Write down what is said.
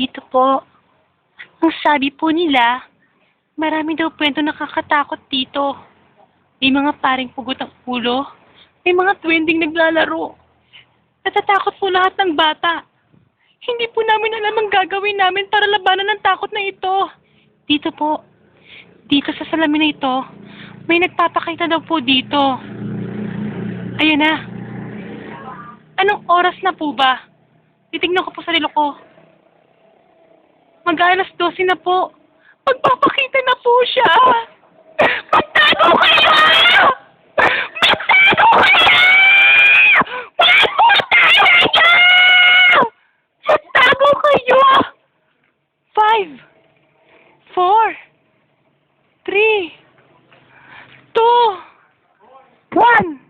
Dito po. Ang sabi po nila, marami daw kwento nakakatakot dito. May mga paring pugot ang ulo. May mga twending naglalaro. Natatakot po lahat ng bata. Hindi po namin alam ang gagawin namin para labanan ng takot na ito. Dito po. Dito sa salamin na ito, may nagpapakita daw po dito. Ayun na. Anong oras na po ba? Titignan ko po sa relo ko. Mag-alas 12 na po. Magpapakita na po siya. Magtago kayo! Magtago kayo! Wala po tayo kayo! Magtago kayo! Five, four, three, two, one.